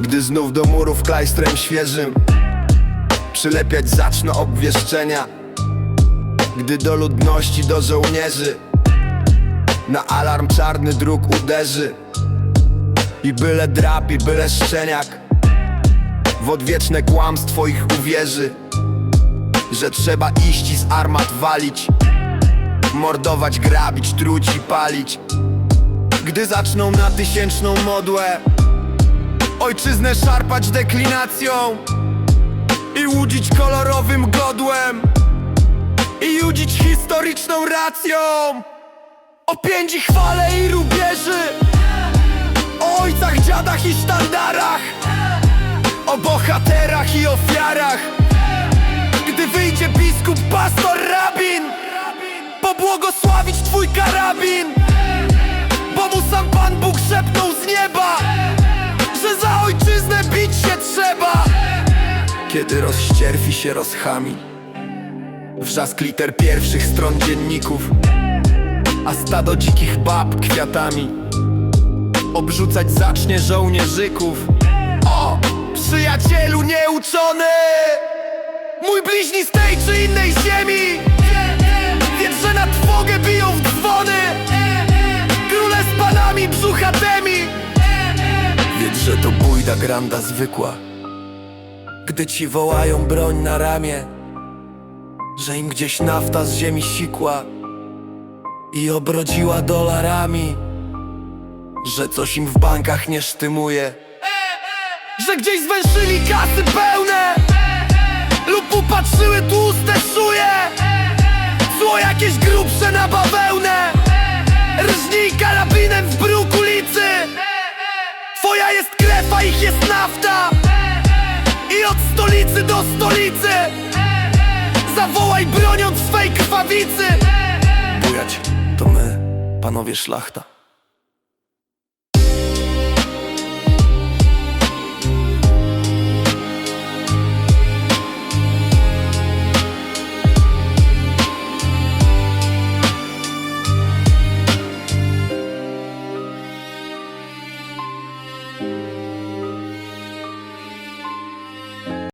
Gdy znów do murów klajstrem świeżym Przylepiać zacznę obwieszczenia Gdy do ludności, do żołnierzy Na alarm czarny dróg uderzy I byle drap, i byle szczeniak W odwieczne kłamstwo ich uwierzy Że trzeba iść i z armat walić Mordować, grabić, truć i palić Gdy zaczną na tysięczną modłę Ojczyznę szarpać deklinacją I łudzić kolorowym godłem I judzić historyczną racją. O piędzi chwale i rubieży O ojcach, dziadach i sztandarach O bohaterach i ofiarach. Gdy wyjdzie biskup, pastor, rabin Pobłogosławić twój karabin Bo mu sam Pan Bóg szepnął z nieba Kiedy rozścierwi się rozchami. Wrzask liter pierwszych stron dzienników A stado dzikich bab kwiatami. Obrzucać zacznie żołnierzyków. O! Przyjacielu nieuczony! Mój bliźni z tej czy innej ziemi! Wiedz, że na trwogę biją w dzwony. Króle z panami brzuchatymi Wiedz, że to bójda granda zwykła Gdy ci wołają broń na ramię Że im gdzieś nafta z ziemi sikła I obrodziła dolarami Że coś im w bankach nie sztymuje. Że gdzieś zwęszyli kasy pełne Lub upatrzyły tłuste szuje Zło jakieś grubsze na bawełnę. Rżnij karabinem w bruk ulicy. Twoja jest krew, ich jest nafta stolicy do stolicy. Zawołaj broniąc swej krwawicy. Bujać to my, panowie szlachta